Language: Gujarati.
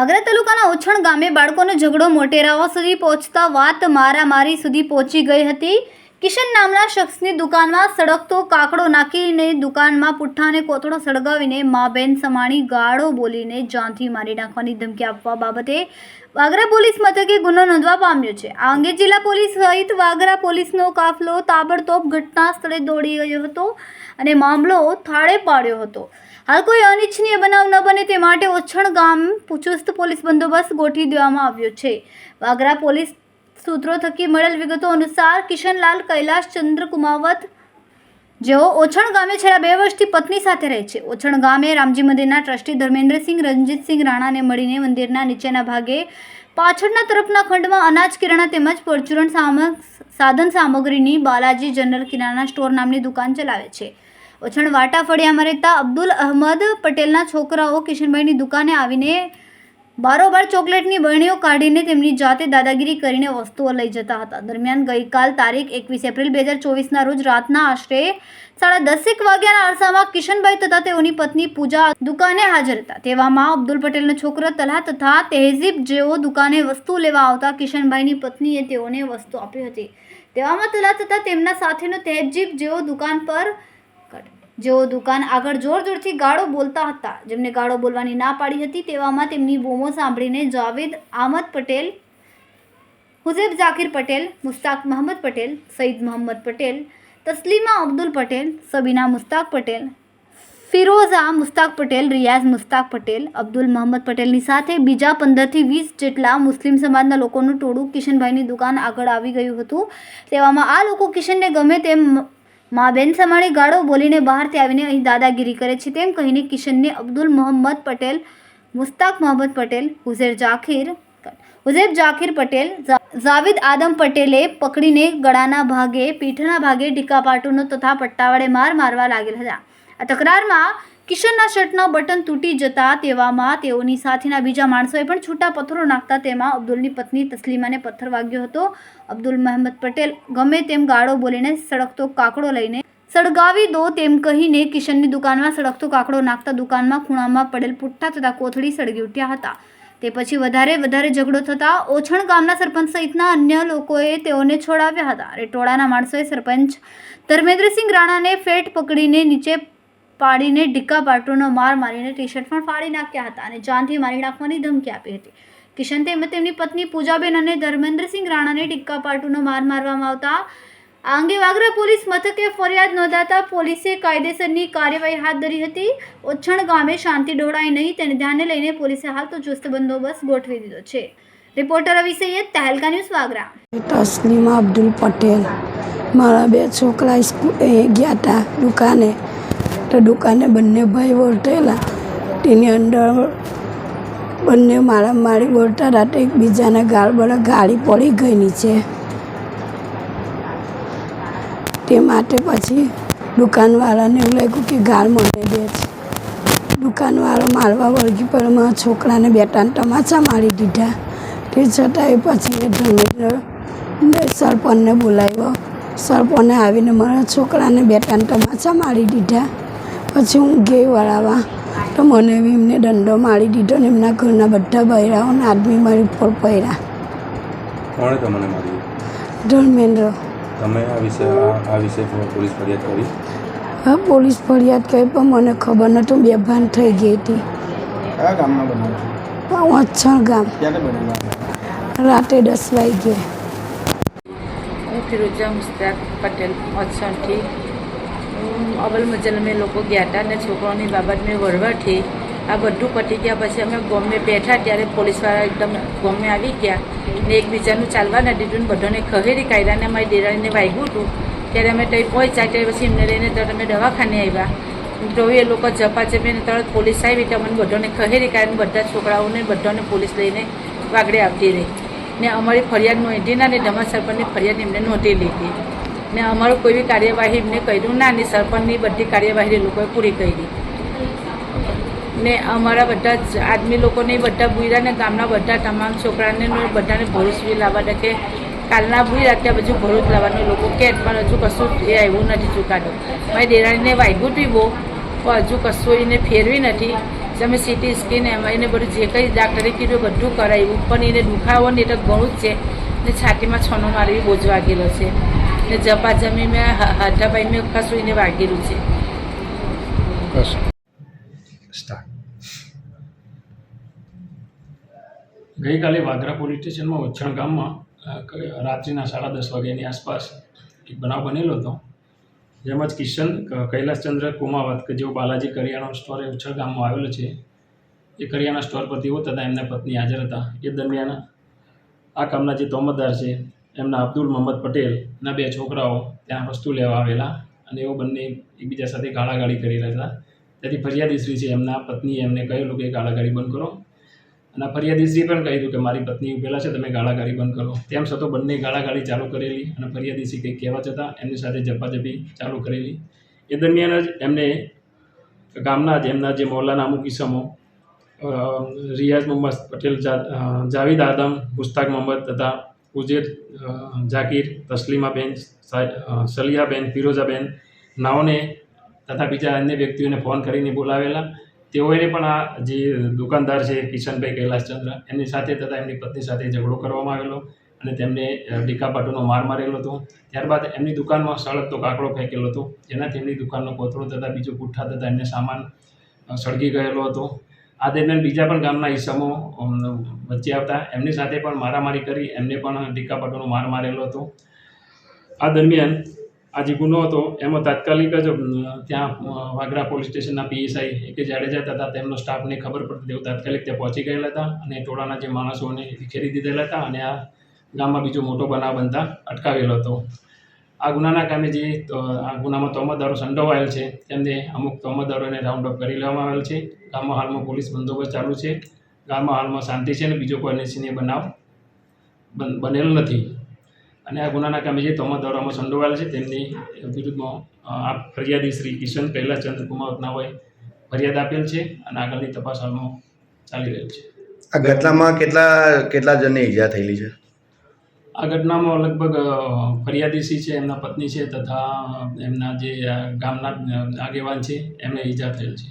વાગરા તાલુકાના ઓછણ ગામે બાળકોનો ઝઘડો મોટેરાઓ સુધી પહોંચતા વાત મારામારી સુધી પહોંચી ગઈ હતી. કિશન નામના શખ્સની દુકાનમાં સળગતો કાકડો નાખીને દુકાનમાં પુઠ્ઠાને કોથળો સળગાવીને મા બેન સમાણી ગાળો બોલીને જાનથી મારી નાખવાની ધમકી આપવા બાબતે વાગરા પોલીસ મથકે ગુનો નોંધવા પામ્યો છે. આ અંગે જિલ્લા પોલીસ સહિત વાગરા પોલીસનો કાફલો તાબડતોબ ઘટના સ્થળે દોડી ગયો હતો અને મામલો થાળે પાડ્યો હતો. હાલ કોઈ અનિચ્છનીય બનાવ ન બને તે માટે ઓછણ ગામ ચુસ્ત પોલીસ બંદોબસ્ત ગોઠવી દેવામાં આવ્યો છે. વાગરા પોલીસ સૂત્રો થકી મળેલ વિગતો અનુસાર કિશનલાલ, કૈલાશ, ચંદ્ર, કુમાવત જેઓ ઓછણ ગામે છેલ્લા બે વર્ષથી પત્ની સાથે રહે છે. ઓછણ ગામે રામજી મંદિરના ટ્રસ્ટી ધર્મેન્દ્રસિંહ રણજીતસિંહ રાણાને મળીને મંદિરના નીચેના ભાગે પાછળના તરફના ખંડમાં અનાજ કિરાણા તેમજ પરચુરણ સાધન સામગ્રીની બાલાજી જનરલ કિરાણા સ્ટોર નામની દુકાન ચલાવે છે. ઓછણ વાટા ફળિયામાં રહેતા અબ્દુલ અહમદ પટેલના છોકરાઓ કિશનભાઈની દુકાને આવીને બારોબાર ચોકલેટની બરણીઓ કાઢીને તેમની જાતે દાદાગીરી કરીને વસ્તુઓ લઈ જતા હતા. દરમિયાન ગઈકાલ તારીખ એકવીસ એપ્રિલ બે હજાર ચોવીસના રોજ રાતના આશરે સાડા દસેક વાગ્યાના અરસામાં કિશનભાઈ તથા તેઓની પત્ની પૂજા દુકાને હાજર હતા. તેવામાં અબ્દુલ પટેલનો છોકરો તલા તથા તહેઝીબ જેઓ દુકાને વસ્તુ લેવા આવતા કિશનભાઈની પત્નીએ તેઓને વસ્તુ આપી હતી. તેવામાં તલા તથા તેમના સાથેનો તહેજીબ જેઓ દુકાન પર જેઓ દુકાન આગળ જોર જોરથી ગાળો બોલતા હતા, જેમને ગાળો બોલવાની ના પાડી હતી તેવામાં તેમની બૂમો સાંભળીને જાવેદ આહમદ પટેલ, હુઝેબ ઝાકીર પટેલ, મુસ્તાક મહમદ પટેલ, સઈદ મહમદ પટેલ, તસ્લીમા અબ્દુલ પટેલ, સબીના મુસ્તાક પટેલ, ફિરોઝા મુસ્તાક પટેલ, રિયાઝ મુસ્તાક પટેલ, અબ્દુલ મહમદ પટેલની સાથે બીજા પંદરથી વીસ જેટલા મુસ્લિમ સમાજના લોકોનું ટોળું કિશનભાઈની દુકાન આગળ આવી ગયું હતું. તેવામાં આ લોકો કિશનને ગમે તેમ મા બેન સમાણે ગાળો બોલીને બહારથી આવીને અહીં દાદાગીરી કરે છે. તેમ કહીને કિશનને અબ્દુલ મોહમ્મદ પટેલ, મુસ્તાક મોહમ્મદ પટેલ હુઝેર જાખીર હુઝેર જાખીર પટેલ જાવિદ આદમ પટેલે પકડીને ગળાના ભાગે, પીઠના ભાગે ટીકાપાટુનો તથા પટ્ટા વડે માર મારવા લાગેલ હતા. આ તકરારમાં કિશનના શર્ટના બટન તૂટી જતા તેવામાં તેઓની સાથેના બીજા માણસોએ પણ છૂટા પથ્થરો નાખતા તેમાં અબ્દુલની પત્ની તસ્લીમાને પથ્થર વાગ્યો હતો. અબ્દુલ મહેમદ પટેલ ગમે તેમ ગાળો બોલીને સળગતો કાકડો લઈને સળગાવી દો તેમ કહીને કિશનની દુકાનમાં સળગતો કાકડો નાખતા દુકાનમાં ખૂણામાં પડેલ પુઠ્ઠા તથા કોથળી સળગી ઉઠ્યા હતા. તે પછી વધારે વધારે ઝઘડો થતાં ઓછણ ગામના સરપંચ સહિતના અન્ય લોકોએ તેઓને છોડાવ્યા હતા. ટોળાના માણસોએ સરપંચ ધર્મેન્દ્રસિંહ રાણાને ફેટ પકડીને નીચે પાડીને ઢીકા પાટોનો માર મારીને ટી શર્ટ પણ ફાડી નાખ્યા હતા અને જાનથી મારી નાખવાની ધમકી આપી હતી. કિશન તેમજ તેમની પત્ની પૂજાબેન અને ધર્મેન્દ્રસિંહ રાણાને ટિક્કા પાટુનો માર મારવામાં આવતા આ અંગે વાગરા પોલીસ મથકે ફરિયાદ નોંધાતા પોલીસે કાયદેસરની કાર્યવાહી હાથ ધરી હતી. ઓછણ ગામે શાંતિ ડોળાય નહીં તેને ધ્યાને લઈને પોલીસે હાલ તો ચુસ્ત બંદોબસ્ત ગોઠવી દીધો છે. Reporter Ravi Saiyad, Tehelka news Vagra. Taslima Abdul Patel. મારા બે છોકરા ગયા હતા દુકાને. તો દુકાને બંને ભાઈ વર્તેલા તેની અંદર બંને મારા મારી વળતા હતા તો એકબીજાને ગાળ બળા ગાળી પડી ગઈ નીચે. તે માટે પછી દુકાનવાળાને એવું લાગ્યું કે ગાળ મને દે છે. દુકાનવાળો મારવા વળગી પર મારા છોકરાને બે ત્રણ તમાચા મારી દીધા. તે છતાંય પછી એ ધર્મેન્દ્ર સરપંચને બોલાવ્યો. સરપંચને આવીને મારા છોકરાને બે ત્રણ તમાચા મારી દીધા. પછી હું ગઈ વળાવવા તો મને બી એમને દંડો મારી દીધો ને એમના ઘરના બધા બૈરાઓને આદમી મારી ઉપર પડ્યા કોણે તમને માર્યું? ધર્મેન્દ્ર. તમે આ વિશે આ વિશે પોલીસ ફરિયાદ કરી? હા પોલીસ ફરિયાદ કરી પણ મને ખબર નહોતું બેભાન થઈ ગઈ હતી. કયા ગામમાં બનાવ્યું છે? વચ્છણ ગામ. રાતે દસ વાગે હું ફિરોજા મુસ્તાક પટેલ હું અવલ મજલ અમે લોકો ગયા હતા અને છોકરાઓની બાબત મેં વળવાથી આ બધું પતી ગયા પછી અમે ગોમે બેઠા ત્યારે પોલીસવાળા એકદમ ગોમે આવી ગયા ને એકબીજાનું ચાલવા ના દીધું ને બધાને ખહેરી કાઢ્યા ને અમારી દેરાણીને વાગ્યું હતું. ત્યારે અમે ત્યાં પહોંચ્યા ત્યારે પછી એમને લઈને તરત અમે દવાખાને આવ્યા. તો એ લોકો ઝપાઝપીને તરત પોલીસ આવી તો અમને બધાને ખહેરી કાઢીને બધા છોકરાઓને બધાને પોલીસ લઈને વાગડે આવતી રહી. ને અમારી ફરિયાદ નોંધી ના ને ધમા સરપંચની ફરિયાદ એમને નોંધી લીધી. ને અમારું કોઈ બી કાર્યવાહી એમને કર્યું ના ને સરપંચની બધી કાર્યવાહી લોકોએ પૂરી કરી. ને અમારા બધા જ આદમી લોકોને બધા બુર્યા ને ગામના બધા તમામ છોકરાને બધાને ભરૂચ બી લાવવા કે કાલના બુર્યા ત્યાં બધું ભરૂચ લાવવાનું લોકો કે પણ હજુ કશું એ આવ્યું નથી ચુકાદો. મારી દેરાણીને વાગ્યું હતું બહુ, પણ હજુ કશું એને ફેરવી નથી. તમે સીટી સ્કેન એમાં એને બધું જે કંઈ ડાક્ટરે કીધું બધું કરાવ્યું પણ એને દુખાવો ને એટલે ઘણું જ છે ને છાતીમાં છનો મારવી બહુ જ વાગેલો છે. ને જપા જમી મેં હાથાભાઈ મેં કશું એને વાગેલું છે. ગઈકાલે વાગરા પોલીસ સ્ટેશનમાં ઉચ્છણ ગામમાં રાત્રિના સાડા દસ વાગ્યાની આસપાસ એક બનાવ બનેલો હતો. જેમાં જ કિશન કૈલાસચંદ્ર કુમાવત કે જેઓ બાલાજી કરિયાણા સ્ટોર એ ઉછળ ગામમાં આવેલો છે એ કરિયાણા સ્ટોર પર તેઓ તથા એમના પત્ની હાજર હતા. એ દરમિયાન આ કામના જે તોમતદાર છે એમના અબ્દુલ મોહમ્મદ પટેલના બે છોકરાઓ ત્યાં વસ્તુ લેવા આવેલા અને એઓ બંને એકબીજા સાથે ગાળાગાળી કરી રહ્યા હતા. તેથી ફરિયાદીશ્રી છે, એમના પત્નીએ એમને કહેલું કે ગાળાગાળી બંધ કરો. અને ફરિયાદીશ્રીએ પણ કહ્યું કે મારી પત્ની ઉભેલા છે, તમે ગાળાગાળી બંધ કરો. તેમ છતાં બંને ગાળાગાળી ચાલુ કરેલી અને ફરિયાદીશ્રી કંઈક કહેવા જતા એમની સાથે ઝપાઝપી ચાલુ કરેલી. એ દરમિયાન જ એમને ગામના જ એમના જે મોલાના અમુક ઇસમો રિયાઝ મોહમ્મદ પટેલ જાવેદ આદમ મુસ્તાક મોહમ્મદ તથા ઉજેર ઝાકીર તસ્લીમાબેન સલિયાબેન, ફિરોઝાબેન, નાઓને તથા બીજા અન્ય વ્યક્તિઓને ફોન કરીને બોલાવેલા. તેઓએ પણ આ જે દુકાનદાર છે, કિશનભાઈ કૈલાસચંદ્ર એમની સાથે તથા એમની પત્ની સાથે ઝઘડો કરવામાં આવેલો અને તેમને ડીકાપાટુનો માર મારેલો હતો. ત્યારબાદ એમની દુકાનમાં સળગતો કાકડો ફેંકેલો હતો. જેનાથી એમની દુકાનનો કોથળો તથા બીજો પુઠ્ઠા તથા એમને સામાન સળગી ગયેલો હતો. આ દરમિયાન બીજા પણ ગામના ઈસમો વચ્ચે આવતા. એમની સાથે પણ મારામારી કરી, એમને પણ ડીકાપાટુનો માર મારેલો હતો. આ દરમિયાન આ જે ગુનો હતો, એમાં તાત્કાલિક જ ત્યાં વાગરા પોલીસ સ્ટેશનના પીએસઆઈ કે જાડેજા હતા, તેમનો સ્ટાફને ખબર પડતી તેઓ તાત્કાલિક ત્યાં પહોંચી ગયેલા હતા અને ટોળાના જે માણસોને વિખેરી દીધેલા હતા અને આ ગામમાં બીજો મોટો બનાવ બનતા અટકાવેલો હતો. આ ગુનાના કામે જે આ ગુનામાં તોમતદારો સંડોવાયેલ છે, તેમને અમુક તોમતદારોને રાઉન્ડ અપ કરી લેવામાં આવેલ છે. ગામમાં હાલમાં પોલીસ બંદોબસ્ત ચાલુ છે. ગામમાં હાલમાં શાંતિ છે અને બીજો કોઈ અનિચ્છનીય બનાવ બન- બનેલ નથી. અને આ ગુનાના કામે જે તોમતદારોમાં સંડોવાયેલ છે, તેમની વિરુદ્ધમાં આ ફરિયાદી શ્રી કિશન કૈલાસચંદ્ર ચંદ્રકુમાર નાઓએ ફરિયાદ આપેલ છે અને આગળની તપાસ હાલમાં ચાલી રહેલ છે. આ ઘટનામાં કેટલા કેટલા જણને ઈજા થયેલી છે? આ ઘટનામાં લગભગ ફરિયાદીસી છે, એમના પત્ની છે તથા એમના જે ગામના આગેવાન છે, એમને ઈજા થયેલ છે.